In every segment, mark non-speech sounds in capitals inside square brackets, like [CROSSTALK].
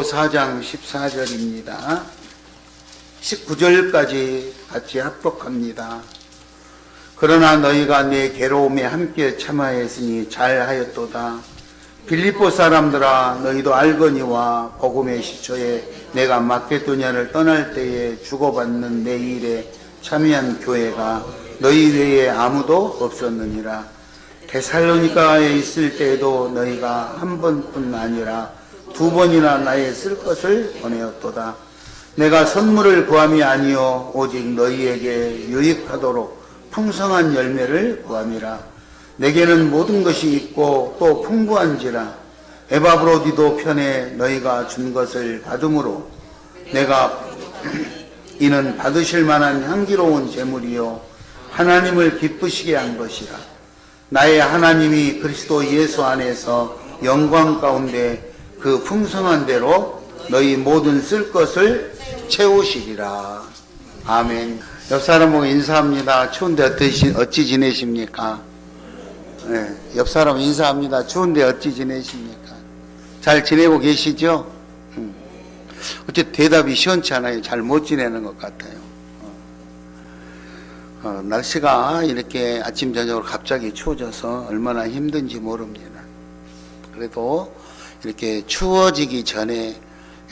빌립보 4장 14절입니다. 19절까지 같이 합독합니다. 그러나 너희가 내 괴로움에 함께 참아했으니 잘하였도다. 빌립보 사람들아 너희도 알거니와 복음의 시초에 내가 마케도니아를 떠날 때에 주고받는 내 일에 참여한 교회가 너희 외에 아무도 없었느니라. 데살로니가에 있을 때에도 너희가 한 번뿐 아니라 두 번이나 나의 쓸 것을 보내었도다. 내가 선물을 구함이 아니요 오직 너희에게 유익하도록 풍성한 열매를 구함이라. 내게는 모든 것이 있고 또 풍부한지라. 에바브로디도 편에 너희가 준 것을 받음으로 내가 [CLEARS THROAT] 이는 받으실 만한 향기로운 제물이요 하나님을 기쁘시게 한 것이라. 나의 하나님이 그리스도 예수 안에서 영광 가운데 그 풍성한 대로 너희 모든 쓸 것을 채우시리라. 아멘. 옆 사람 보고 인사합니다. 추운데 어떠시, 어찌 지내십니까? 네, 옆 사람 인사합니다. 추운데 어찌 지내십니까? 잘 지내고 계시죠? 음. 어째 대답이 시원치 않아요. 잘 못 지내는 것 같아요. 어, 날씨가 이렇게 아침 저녁으로 갑자기 추워져서 얼마나 힘든지 모릅니다. 그래도 이렇게 추워지기 전에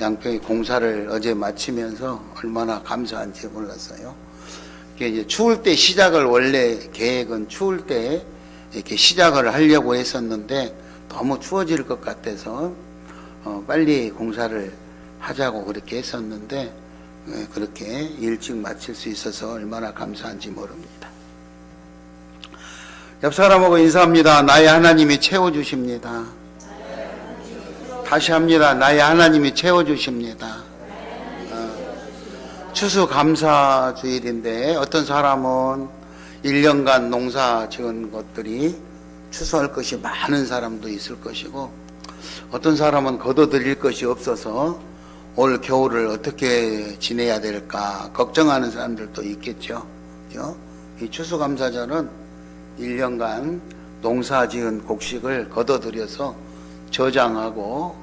양평이 공사를 어제 마치면서 얼마나 감사한지 몰랐어요. 이제 추울 때 시작을 원래 계획은 추울 때 이렇게 시작을 하려고 했었는데 너무 추워질 것 같아서 어, 빨리 공사를 하자고 그렇게 했었는데 예, 그렇게 일찍 마칠 수 있어서 얼마나 감사한지 모릅니다. 옆 사람하고 인사합니다. 나의 하나님이 채워주십니다. 다시 합니다. 나의 하나님이 채워주십니다. 어, 추수감사 주일인데 어떤 사람은 1년간 농사 지은 것들이 추수할 것이 많은 사람도 있을 것이고 어떤 사람은 거둬들일 것이 없어서 올 겨울을 어떻게 지내야 될까 걱정하는 사람들도 있겠죠. 그죠? 이 추수감사절은 1년간 농사 지은 곡식을 걷어들여서 저장하고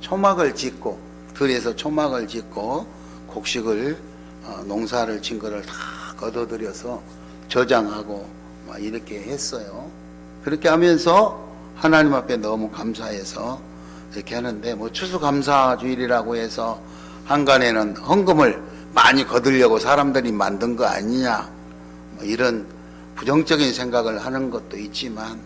초막을 짓고 들에서 초막을 짓고 곡식을 어, 농사를 진 거를 다 걷어들여서 저장하고 막 이렇게 했어요. 그렇게 하면서 하나님 앞에 너무 감사해서 이렇게 하는데 뭐 추수감사주일이라고 해서 한간에는 헌금을 많이 거두려고 사람들이 만든 거 아니냐 뭐 이런 부정적인 생각을 하는 것도 있지만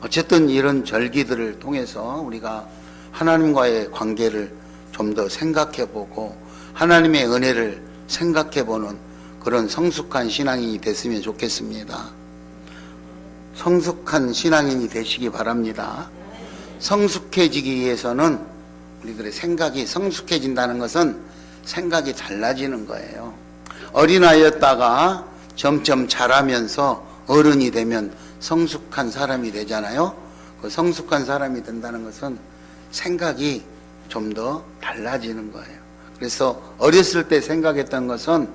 어쨌든 이런 절기들을 통해서 우리가 하나님과의 관계를 좀 더 생각해 보고 하나님의 은혜를 생각해 보는 그런 성숙한 신앙인이 됐으면 좋겠습니다. 성숙한 신앙인이 되시기 바랍니다. 성숙해지기 위해서는 우리들의 생각이 성숙해진다는 것은 생각이 달라지는 거예요. 어린아이였다가 점점 자라면서 어른이 되면 성숙한 사람이 되잖아요. 그 성숙한 사람이 된다는 것은 생각이 좀 더 달라지는 거예요. 그래서 어렸을 때 생각했던 것은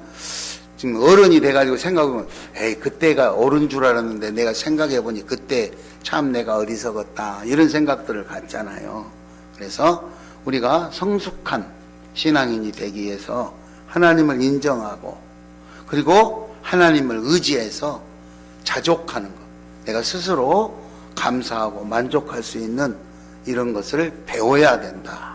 지금 어른이 돼가지고 생각해보면 에이 그때가 옳은 줄 알았는데 내가 생각해보니 그때 참 내가 어리석었다 이런 생각들을 갖잖아요. 그래서 우리가 성숙한 신앙인이 되기 위해서 하나님을 인정하고 그리고 하나님을 의지해서 자족하는 것. 내가 스스로 감사하고 만족할 수 있는 이런 것을 배워야 된다.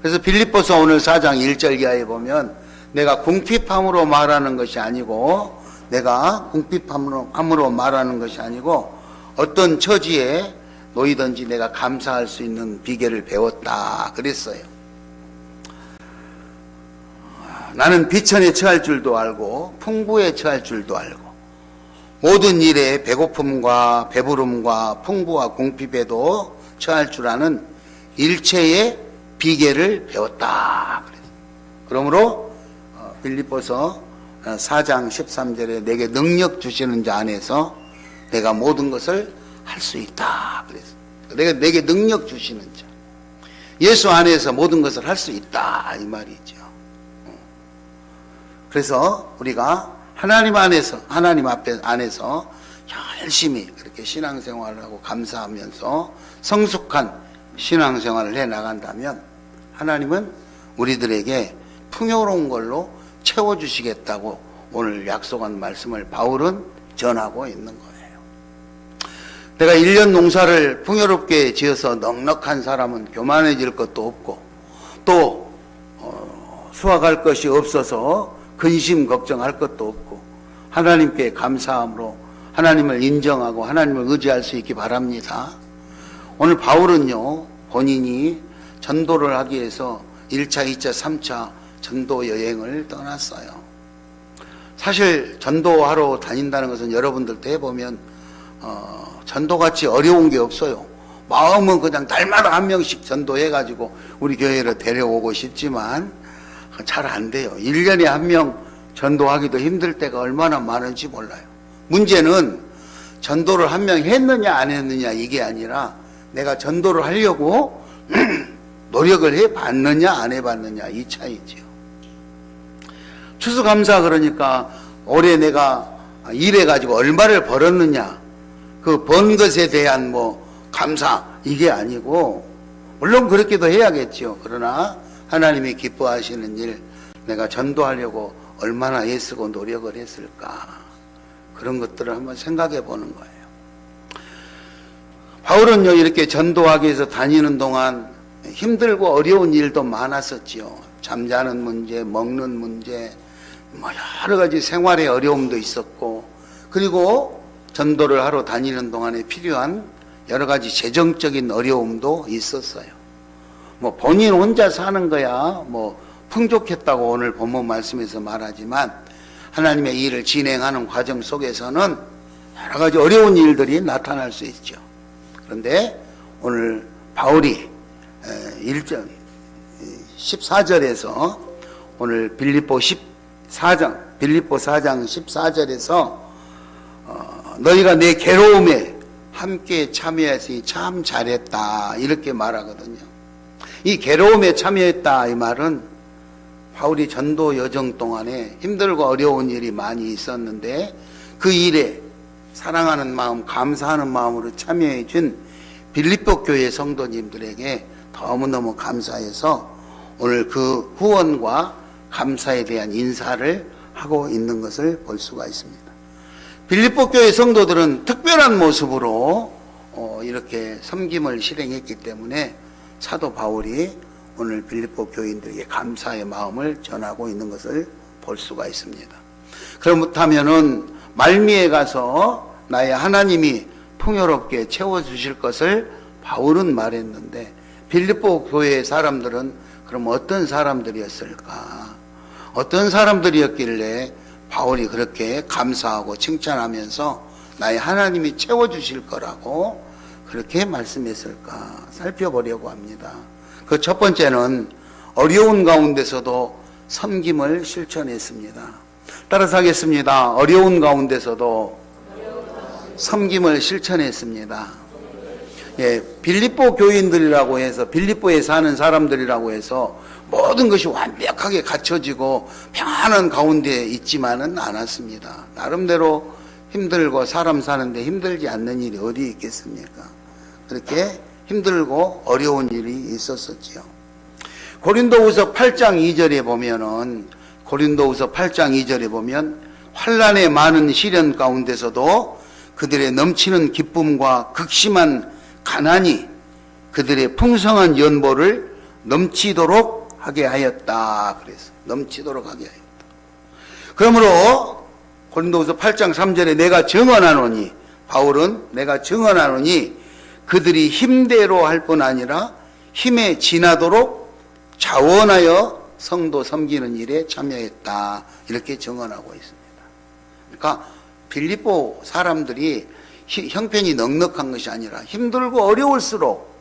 그래서 빌립보서 오늘 4장 1절 이하에 보면 내가 궁핍함으로 말하는 것이 아니고 내가 궁핍함으로 함으로 말하는 것이 아니고 어떤 처지에 놓이든지 내가 감사할 수 있는 비결을 배웠다 그랬어요. 나는 비천에 처할 줄도 알고 풍부에 처할 줄도 알고 모든 일에 배고픔과 배부름과 풍부와 궁핍에도 처할 줄 아는 일체의 비결을 배웠다. 그러므로 어, 빌립보서 4장 13절에 내게 능력 주시는 자 안에서 내가 모든 것을 할 수 있다. 그랬어요. 내가 내게 능력 주시는 자. 예수 안에서 모든 것을 할 수 있다. 이 말이죠. 어. 그래서 우리가 하나님 안에서 하나님 앞에 안에서 열심히 그렇게 신앙생활을 하고 감사하면서 성숙한 신앙생활을 해 나간다면 하나님은 우리들에게 풍요로운 걸로 채워 주시겠다고 오늘 약속한 말씀을 바울은 전하고 있는 거예요. 내가 1년 농사를 풍요롭게 지어서 넉넉한 사람은 교만해질 것도 없고 또 어, 수확할 것이 없어서 근심 걱정할 것도 없고 하나님께 감사함으로 하나님을 인정하고 하나님을 의지할 수 있기 바랍니다. 오늘 바울은요 본인이 전도를 하기 위해서 1차, 2차, 3차 전도 여행을 떠났어요. 사실 전도하러 다닌다는 것은 여러분들도 해보면 어, 전도같이 어려운 게 없어요. 마음은 그냥 날마다 한 명씩 전도해가지고 우리 교회로 데려오고 싶지만 잘 안 돼요. 1년에 한 명 전도하기도 힘들 때가 얼마나 많은지 몰라요. 문제는 전도를 한 명 했느냐 안 했느냐 이게 아니라 내가 전도를 하려고 [CLEARS THROAT] 노력을 해 봤느냐 안 해 봤느냐 이 차이지요. 추수감사 그러니까 올해 내가 일해 가지고 얼마를 벌었느냐 그 번 것에 대한 뭐 감사 이게 아니고 물론 그렇게도 해야겠죠. 그러나 하나님이 기뻐하시는 일 내가 전도하려고 얼마나 애쓰고 노력을 했을까 그런 것들을 한번 생각해 보는 거예요. 바울은요 이렇게 전도하기 위해서 다니는 동안 힘들고 어려운 일도 많았었지요. 잠자는 문제, 먹는 문제, 뭐 여러 가지 생활의 어려움도 있었고, 그리고 전도를 하러 다니는 동안에 필요한 여러 가지 재정적인 어려움도 있었어요. 뭐 본인 혼자 사는 거야 뭐 풍족했다고 오늘 본문 말씀에서 말하지만 하나님의 일을 진행하는 과정 속에서는 여러 가지 어려운 일들이 나타날 수 있죠. 그런데 오늘 바울이 1절 14절에서 오늘 빌립보 14장 빌립보 4장 14절에서 어, 너희가 내 괴로움에 함께 참여했으니 참 잘했다 이렇게 말하거든요. 이 괴로움에 참여했다 이 말은 바울이 전도 여정 동안에 힘들고 어려운 일이 많이 있었는데 그 일에 사랑하는 마음, 감사하는 마음으로 참여해 준 빌립보 교회 성도님들에게 너무너무 감사해서 오늘 그 후원과 감사에 대한 인사를 하고 있는 것을 볼 수가 있습니다. 빌립보 교회 성도들은 특별한 모습으로 어, 이렇게 섬김을 실행했기 때문에 사도 바울이 오늘 빌립보 교인들에게 감사의 마음을 전하고 있는 것을 볼 수가 있습니다. 그렇다면은 말미에 가서 나의 하나님이 풍요롭게 채워 주실 것을 바울은 말했는데 빌립보 교회 사람들은 그럼 어떤 사람들이었을까? 어떤 사람들이었길래 바울이 그렇게 감사하고 칭찬하면서 나의 하나님이 채워 주실 거라고 그렇게 말씀했을까 살펴보려고 합니다. 그 첫 번째는 어려운 가운데서도 섬김을 실천했습니다. 따라서 하겠습니다. 어려운 가운데서도 섬김을 실천했습니다. 예, 빌립보 교인들이라고 해서 빌립보에 사는 사람들이라고 해서 모든 것이 완벽하게 갖춰지고 평안한 가운데 있지만은 않았습니다. 나름대로 힘들고 사람 사는데 힘들지 않는 일이 어디 있겠습니까? 그렇게 힘들고 어려운 일이 있었었지요. 고린도후서 8장 2절에 보면은 고린도후서 8장 2절에 보면 환란의 많은 시련 가운데서도 그들의 넘치는 기쁨과 극심한 가난이 그들의 풍성한 연보를 넘치도록 하게 하였다. 그래서 넘치도록 하게 하였다. 그러므로 고린도후서 8장 3절에 내가 증언하노니 바울은 내가 증언하노니 그들이 힘대로 할 뿐 아니라 힘에 지나도록 자원하여 성도 섬기는 일에 참여했다. 이렇게 증언하고 있습니다. 그러니까 빌립보 사람들이 히- 형편이 넉넉한 것이 아니라 힘들고 어려울수록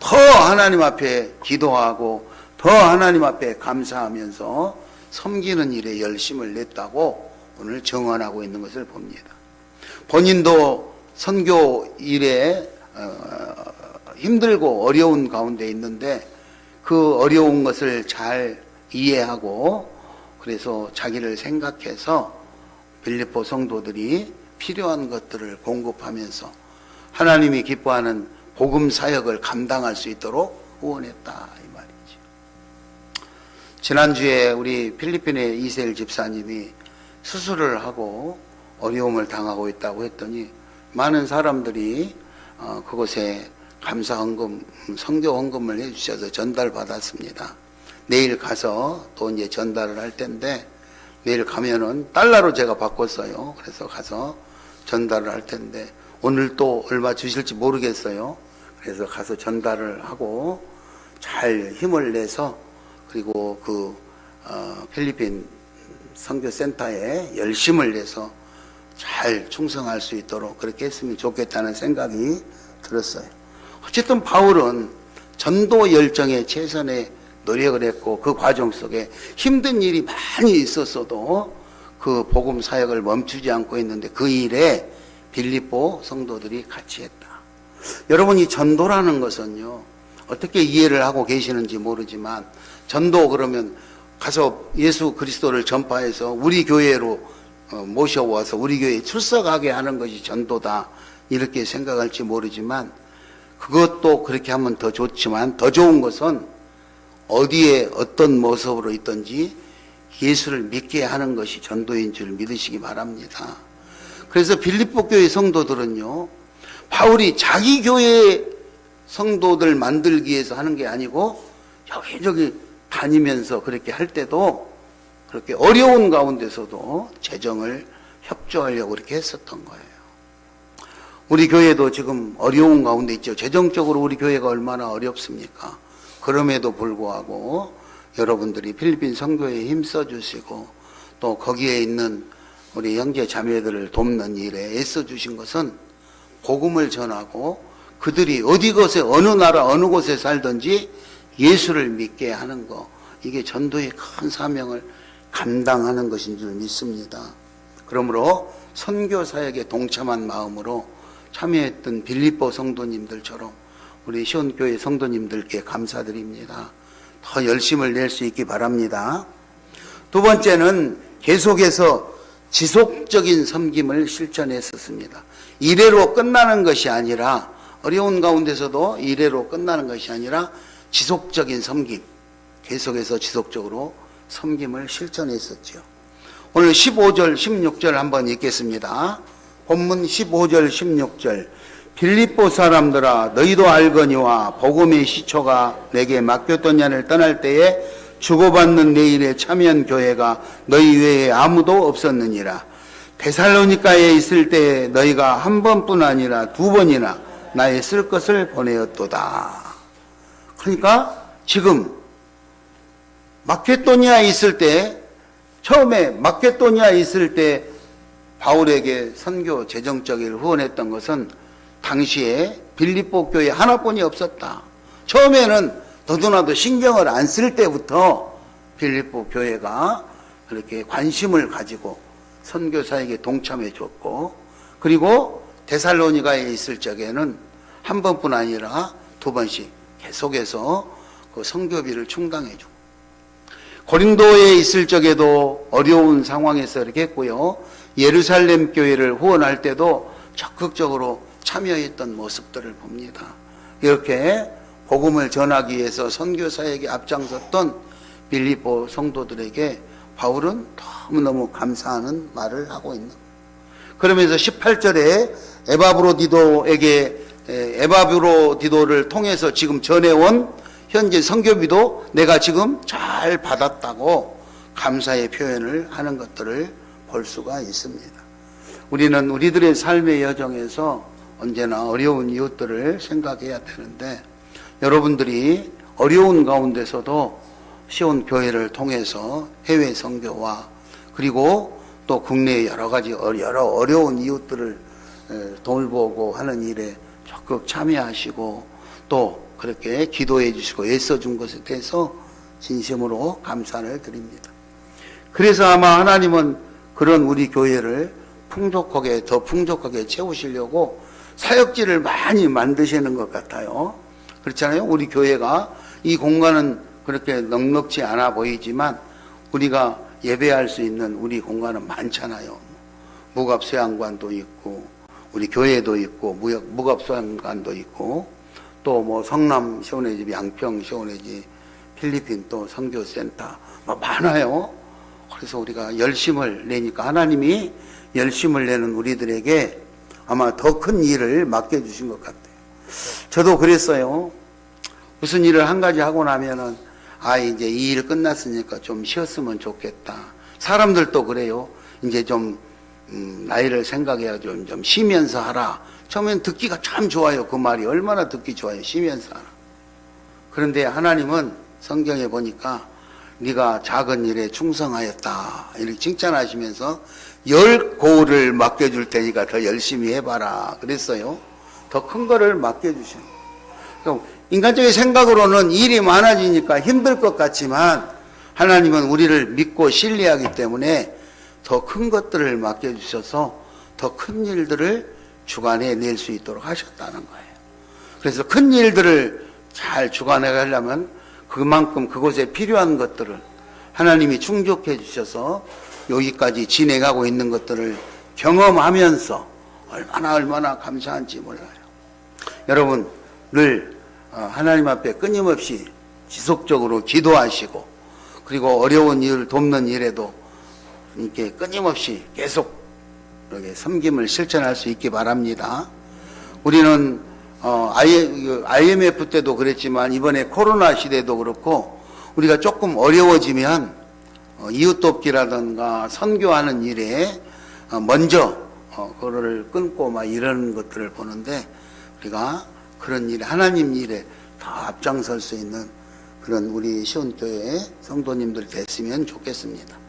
더 하나님 앞에 기도하고 더 하나님 앞에 감사하면서 섬기는 일에 열심을 냈다고 오늘 증언하고 있는 것을 봅니다. 본인도 선교 일에 어, 힘들고 어려운 가운데 있는데 그 어려운 것을 잘 이해하고 그래서 자기를 생각해서 빌립보 성도들이 필요한 것들을 공급하면서 하나님이 기뻐하는 복음 사역을 감당할 수 있도록 후원했다 이 말이죠. 지난주에 우리 필리핀의 이세일 집사님이 수술을 하고 어려움을 당하고 있다고 했더니 많은 사람들이 어, 그곳에 감사 헌금, 성교 헌금을 해주셔서 전달받았습니다. 내일 가서 또 이제 전달을 할 텐데 내일 가면은 달러로 제가 바꿨어요. 그래서 가서 전달을 할 텐데 오늘 또 얼마 주실지 모르겠어요. 그래서 가서 전달을 하고 잘 힘을 내서 그리고 그 어, 필리핀 선교센터에 열심을 내서 잘 충성할 수 있도록 그렇게 했으면 좋겠다는 생각이 들었어요. 어쨌든 바울은 전도 열정에 최선의 노력을 했고 그 과정 속에 힘든 일이 많이 있었어도 그 복음 사역을 멈추지 않고 있는데 그 일에 빌립보 성도들이 같이 했다. 여러분 이 전도라는 것은요 어떻게 이해를 하고 계시는지 모르지만 전도 그러면 가서 예수 그리스도를 전파해서 우리 교회로 어, 모셔와서 우리 교회에 출석하게 하는 것이 전도다 이렇게 생각할지 모르지만 그것도 그렇게 하면 더 좋지만 더 좋은 것은 어디에 어떤 모습으로 있든지 예수를 믿게 하는 것이 전도인 줄 믿으시기 바랍니다. 그래서 빌립보 교회 성도들은요, 바울이 자기 교회 성도들 만들기 위해서 하는 게 아니고 여기저기 다니면서 그렇게 할 때도 그렇게 어려운 가운데서도 재정을 협조하려고 그렇게 했었던 거예요. 우리 교회도 지금 어려운 가운데 있죠. 재정적으로 우리 교회가 얼마나 어렵습니까? 그럼에도 불구하고 여러분들이 필리핀 선교에 힘써 주시고 또 거기에 있는 우리 형제 자매들을 돕는 일에 애써 주신 것은 복음을 전하고 그들이 어디 곳에 어느 나라 어느 곳에 살든지 예수를 믿게 하는 거 이게 전도의 큰 사명을 감당하는 것인 줄 믿습니다. 그러므로 선교 사역에 동참한 마음으로 참여했던 빌립보 성도님들처럼 우리 시온교회 성도님들께 감사드립니다. 더 열심을 낼 수 있기 바랍니다. 두 번째는 계속해서 지속적인 섬김을 실천했었습니다. 이래로 끝나는 것이 아니라 어려운 가운데서도 이래로 끝나는 것이 아니라 지속적인 섬김, 계속해서 지속적으로 섬김을 실천했었죠. 오늘 15절, 16절 한번 읽겠습니다. 본문 15절, 16절. 빌립보 사람들아 너희도 알거니와 복음의 시초가 내게 맡겼더냐를 떠날 때에 주고받는 내 일에 참여한 교회가 너희 외에 아무도 없었느니라. 데살로니카에 있을 때 너희가 한 번뿐 아니라 두 번이나 나의 쓸 것을 보내었도다. 그러니까 지금 마케도니아에 있을 때 처음에 마케도니아에 있을 때 바울에게 선교 재정적인 후원했던 것은 당시에 빌립보 교회 하나뿐이 없었다. 처음에는 더더나도 신경을 안 쓸 때부터 빌립보 교회가 그렇게 관심을 가지고 선교사에게 동참해 줬고 그리고 데살로니가에 있을 적에는 한 번뿐 아니라 두 번씩 계속해서 그 선교비를 충당해 주고 고린도에 있을 적에도 어려운 상황에서 이렇게 했고요. 예루살렘 교회를 후원할 때도 적극적으로 참여했던 모습들을 봅니다. 이렇게 복음을 전하기 위해서 선교사에게 앞장섰던 빌립보 성도들에게 바울은 너무너무 감사하는 말을 하고 있는. 그러면서 18절에 에바브로디도에게 에바브로디도를 통해서 지금 전해온 현재 선교비도 내가 지금 잘 받았다고 감사의 표현을 하는 것들을 볼 수가 있습니다. 우리는 우리들의 삶의 여정에서 언제나 어려운 이웃들을 생각해야 되는데 여러분들이 어려운 가운데서도 시온 교회를 통해서 해외 선교와 그리고 또 국내의 여러 가지 어- 여러 어려운 이웃들을 에, 돌보고 하는 일에 적극 참여하시고 또 그렇게 기도해 주시고 애써 준 것에 대해서 진심으로 감사를 드립니다. 그래서 아마 하나님은 그런 우리 교회를 풍족하게 더 풍족하게 채우시려고 사역지를 많이 만드시는 것 같아요. 그렇잖아요. 우리 교회가 이 공간은 그렇게 넉넉지 않아 보이지만 우리가 예배할 수 있는 우리 공간은 많잖아요. 무갑 수양관도 있고 우리 교회도 있고 무역 무갑 수양관도 있고 또 뭐 성남 시온의 집, 양평 시온의 집, 필리핀 또 선교센터 뭐 많아요. 그래서 우리가 열심을 내니까 하나님이 열심을 내는 우리들에게 아마 더 큰 일을 맡겨주신 것 같아요. 저도 그랬어요. 무슨 일을 한 가지 하고 나면은 아 이제 이 일 끝났으니까 좀 쉬었으면 좋겠다. 사람들도 그래요. 이제 좀 음, 나이를 생각해야 좀, 좀 쉬면서 하라. 처음엔 듣기가 참 좋아요. 그 말이 얼마나 듣기 좋아요. 하라. 그런데 하나님은 성경에 보니까 네가 작은 일에 충성하였다. 이렇게 칭찬하시면서 열 고를 맡겨줄 테니까 더 열심히 해봐라. 그랬어요. 더 큰 거를. 그럼 인간적인 생각으로는 일이 많아지니까 힘들 것 같지만 하나님은 우리를 믿고 신뢰하기 때문에 더 큰 것들을 맡겨주셔서 더 큰 일들을 주관해 낼 수 있도록 하셨다는 거예요. 그래서 큰 일들을 잘 주관해 가려면 그만큼 그곳에 필요한 것들을 하나님이 충족해 주셔서 여기까지 진행하고 있는 것들을 경험하면서 얼마나 얼마나 감사한지 몰라요. 여러분 늘 어, 하나님 앞에 끊임없이 지속적으로 기도하시고 그리고 어려운 일을 돕는 일에도 이렇게 끊임없이 계속 이렇게 섬김을 실천할 수 있기 바랍니다. 우리는 어, IMF 때도 그랬지만 이번에 코로나 시대도 그렇고 우리가 조금 어려워지면 어, 이웃 돕기라든가 선교하는 일에 어, 먼저 어, 그거를 끊고 막 이런 것들을 보는데 우리가 그런 일에 하나님 일에 다 앞장설 수 있는 그런 우리 시온교회 성도님들 됐으면 좋겠습니다.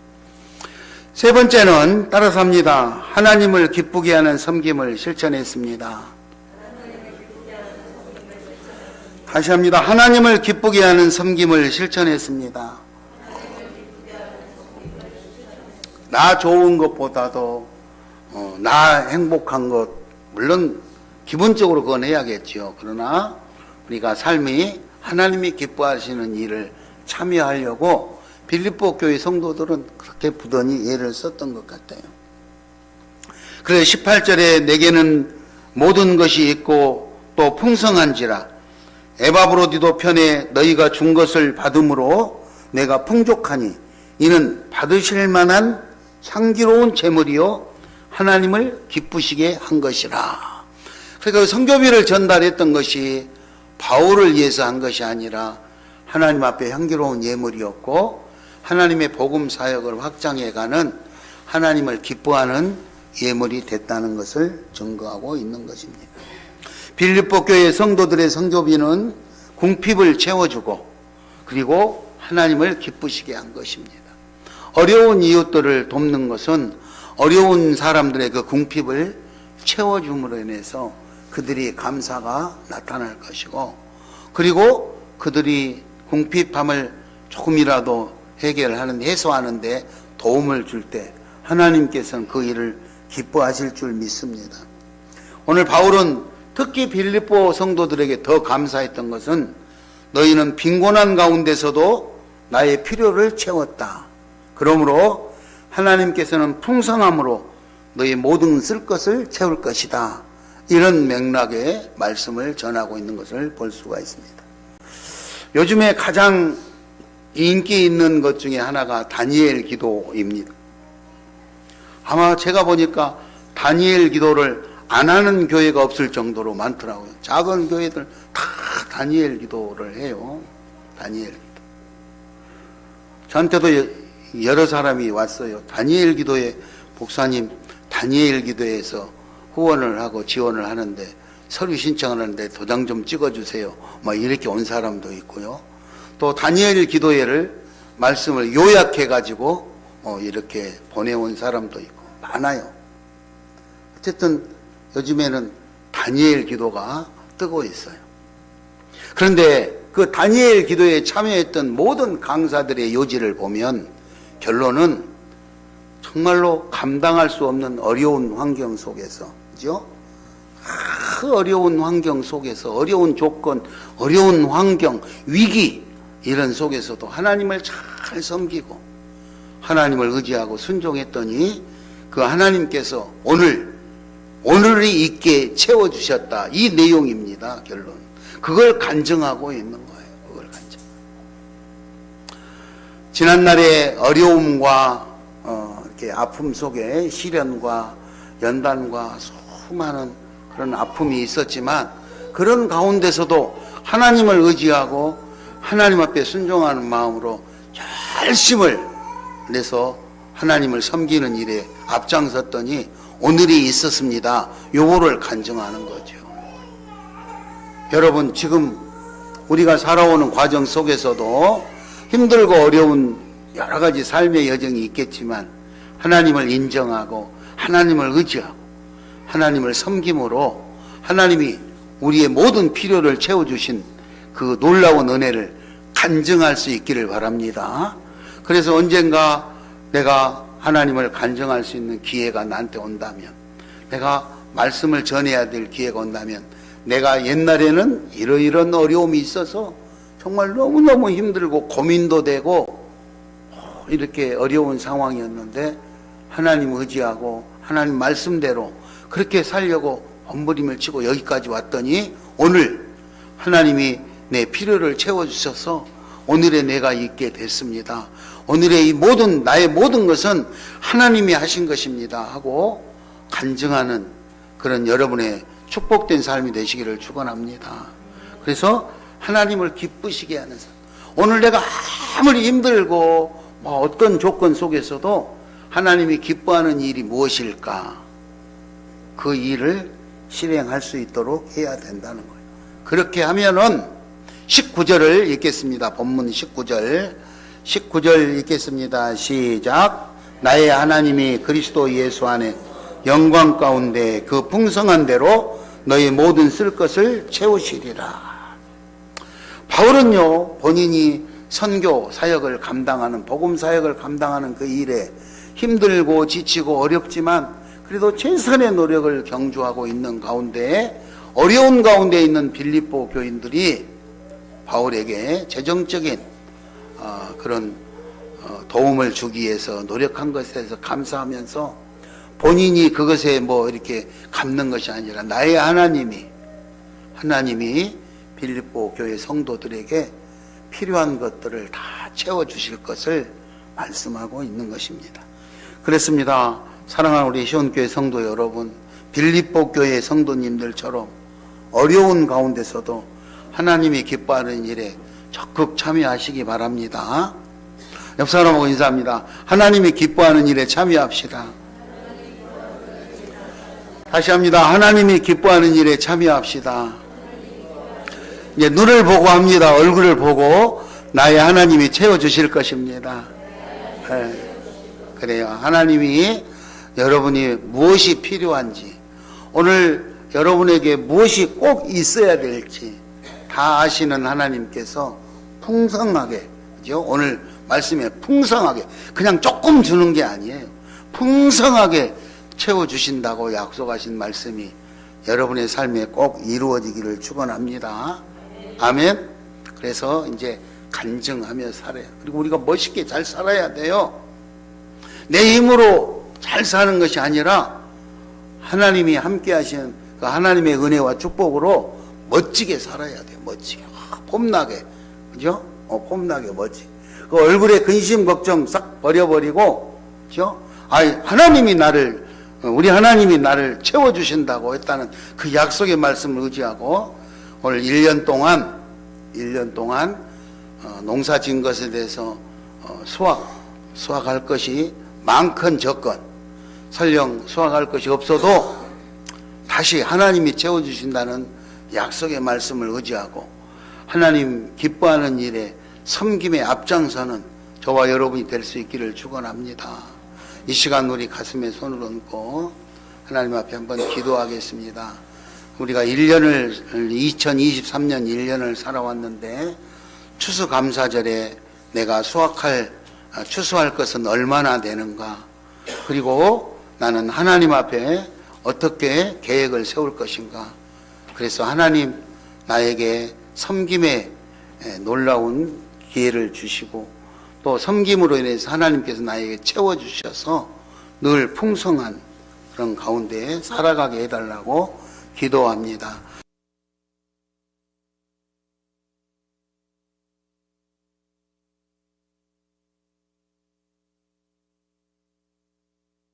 세 번째는 따라서 합니다. 하나님을 기쁘게 하는 섬김을 실천했습니다. 다시 합니다. 하나님을 기쁘게 하는 섬김을 실천했습니다. 나 좋은 것보다도 어, 나 행복한 것 물론 기본적으로 그건 해야겠죠. 그러나 우리가 삶이 하나님이 기뻐하시는 일을 참여하려고 빌립보 교회 성도들은 그렇게 부단히 예를 썼던 것 같아요. 그래서 18절에 내게는 모든 것이 있고 또 풍성한지라 에바브로디도 편에 너희가 준 것을 받음으로 내가 풍족하니 이는 받으실 만한 향기로운 제물이요 하나님을 기쁘시게 한 것이라. 그러니까 성교비를 전달했던 것이 바울을 위해서 한 것이 아니라 하나님 앞에 향기로운 예물이었고 하나님의 복음 사역을 확장해가는 하나님을 기뻐하는 예물이 됐다는 것을 증거하고 있는 것입니다. 빌립보 교회 성도들의 성교비는 궁핍을 채워주고 그리고 하나님을 기쁘시게 한 것입니다. 어려운 이웃들을 돕는 것은 어려운 사람들의 그 궁핍을 채워줌으로 인해서 그들이 감사가 나타날 것이고 그리고 그들이 궁핍함을 조금이라도 해결하는 해소하는데 도움을 줄 때 하나님께서는 그 일을 기뻐하실 줄 믿습니다. 오늘 바울은 특히 빌립보 성도들에게 더 감사했던 것은 너희는 빈곤한 가운데서도 나의 필요를 채웠다. 그러므로 하나님께서는 풍성함으로 너희 모든 쓸 것을 채울 것이다. 이런 맥락의 말씀을 전하고 있는 것을 볼 수가 있습니다. 요즘에 가장 인기 있는 것 중에 하나가 다니엘 기도입니다. 아마 제가 보니까 다니엘 기도를 안 하는 교회가 없을 정도로 많더라고요. 작은 교회들 다 다니엘 기도를 해요. 다니엘 기도. 저한테도 여러 사람이 왔어요. 다니엘 기도에 목사님 다니엘 기도에서 후원을 하고 지원을 하는데 서류 신청을 하는데 도장 좀 찍어주세요. 막 이렇게 온 사람도 있고요. 또 다니엘 기도회를 말씀을 요약해 가지고 어, 이렇게 보내온 사람도 있고 많아요. 어쨌든 요즘에는 다니엘 기도가 뜨고 있어요. 그런데 그 다니엘 기도에 참여했던 모든 강사들의 요지를 보면 결론은 정말로 감당할 수 없는 어려운 환경 속에서, 그죠? 그 어려운 환경 속에서, 어려운 조건, 어려운 환경, 위기, 이런 속에서도 하나님을 잘 섬기고, 하나님을 의지하고 순종했더니, 그 하나님께서 오늘, 오늘이 있게 채워 주셨다. 이 내용입니다, 결론. 그걸 간증하고 있는 거예요. 그걸 간증. 지난날의 어려움과 어, 이렇게 아픔 속에 시련과 연단과 수많은 그런 아픔이 있었지만 그런 가운데서도 하나님을 의지하고 하나님 앞에 순종하는 마음으로 열심을 내서 하나님을 섬기는 일에 앞장섰더니 오늘이 있었습니다. 요거를 간증하는 거죠. 여러분 지금 우리가 살아오는 과정 속에서도 힘들고 어려운 여러 가지 삶의 여정이 있겠지만 하나님을 인정하고 하나님을 의지하고 하나님을 섬김으로 하나님이 우리의 모든 필요를 채워주신 그 놀라운 은혜를 간증할 수 있기를 바랍니다. 그래서 언젠가 내가 하나님을 간증할 수 있는 기회가 나한테 온다면 내가 말씀을 전해야 될 기회가 온다면 내가 옛날에는 이러이런 어려움이 있어서 정말 너무너무 힘들고 고민도 되고 이렇게 어려운 상황이었는데 하나님 의지하고 하나님 말씀대로 그렇게 살려고 엄부림을 치고 여기까지 왔더니 오늘 하나님이 내 필요를 채워주셔서 오늘의 내가 있게 됐습니다. 오늘의 이 모든 나의 모든 것은 하나님이 하신 것입니다 하고 간증하는 그런 여러분의 축복된 삶이 되시기를 축원합니다. 그래서 하나님을 기쁘시게 하는 삶. 오늘 내가 아무리 힘들고 뭐 어떤 조건 속에서도 하나님이 기뻐하는 일이 무엇일까? 그 일을 실행할 수 있도록 해야 된다는 거예요. 그렇게 하면은 19절을 읽겠습니다. 본문 19절. 19절 읽겠습니다. 시작. 나의 하나님이 그리스도 예수 안에 영광 가운데 그 풍성한 대로 너희 모든 쓸 것을 채우시리라. 바울은요, 본인이 선교 사역을 감당하는, 복음 사역을 감당하는 그 일에 힘들고 지치고 어렵지만 그래도 최선의 노력을 경주하고 있는 가운데 어려운 가운데 있는 빌립보 교인들이 바울에게 재정적인 어, 그런 어, 도움을 주기 위해서 노력한 것에 대해서 감사하면서 본인이 그것에 뭐 이렇게 갚는 것이 아니라 나의 하나님이 하나님이 빌립보 교회 성도들에게 필요한 것들을 다 채워 주실 것을 말씀하고 있는 것입니다. 그렇습니다. 사랑하는 우리 시온교회 성도 여러분, 빌립보 교회 성도님들처럼 어려운 가운데서도 하나님이 기뻐하는 일에 적극 참여하시기 바랍니다. 옆 사람하고 인사합니다. 하나님이 기뻐하는 일에 참여합시다. 다시 합니다. 하나님이 기뻐하는 일에 참여합시다. 이제 눈을 보고 합니다. 얼굴을 보고 나의 하나님이 채워주실 것입니다. 네. 그래요. 하나님이 여러분이 무엇이 필요한지, 오늘 여러분에게 무엇이 꼭 있어야 될지 다 아시는 하나님께서 풍성하게, 그죠? 오늘 말씀에 풍성하게, 그냥 조금 주는 게 아니에요. 풍성하게 채워 주신다고 약속하신 말씀이 여러분의 삶에 꼭 이루어지기를 축원합니다. 아멘. 그래서 이제 간증하며 살아요. 그리고 우리가 멋있게 잘 살아야 돼요. 내 힘으로 잘 사는 것이 아니라 하나님이 함께 하신 그 하나님의 은혜와 축복으로 멋지게 살아야 돼요. 멋지게. 아, 폼나게. 그죠? 어, 폼나게 멋지. 그 얼굴에 근심 걱정 싹 버려버리고, 그죠? 아이, 하나님이 나를, 어, 우리 하나님이 나를 채워주신다고 했다는 그 약속의 말씀을 의지하고 오늘 1년 동안, 1년 동안 어, 농사 지은 것에 대해서 어, 수확, 수확할 것이 많건 적건, 설령 수확할 것이 없어도 다시 하나님이 채워주신다는 약속의 말씀을 의지하고 하나님 기뻐하는 일에 섬김에 앞장서는 저와 여러분이 될 수 있기를 축원합니다. 이 시간 우리 가슴에 손을 얹고 하나님 앞에 한번 기도하겠습니다. 우리가 1년을 2023년 1년을 살아왔는데 추수감사절에 내가 수확할 아, 추수할 것은 얼마나 되는가? 그리고 나는 하나님 앞에 어떻게 계획을 세울 것인가? 그래서 하나님 나에게 섬김의 에, 놀라운 기회를 주시고 또 섬김으로 인해서 하나님께서 나에게 채워주셔서 늘 풍성한 그런 가운데 살아가게 해달라고 기도합니다.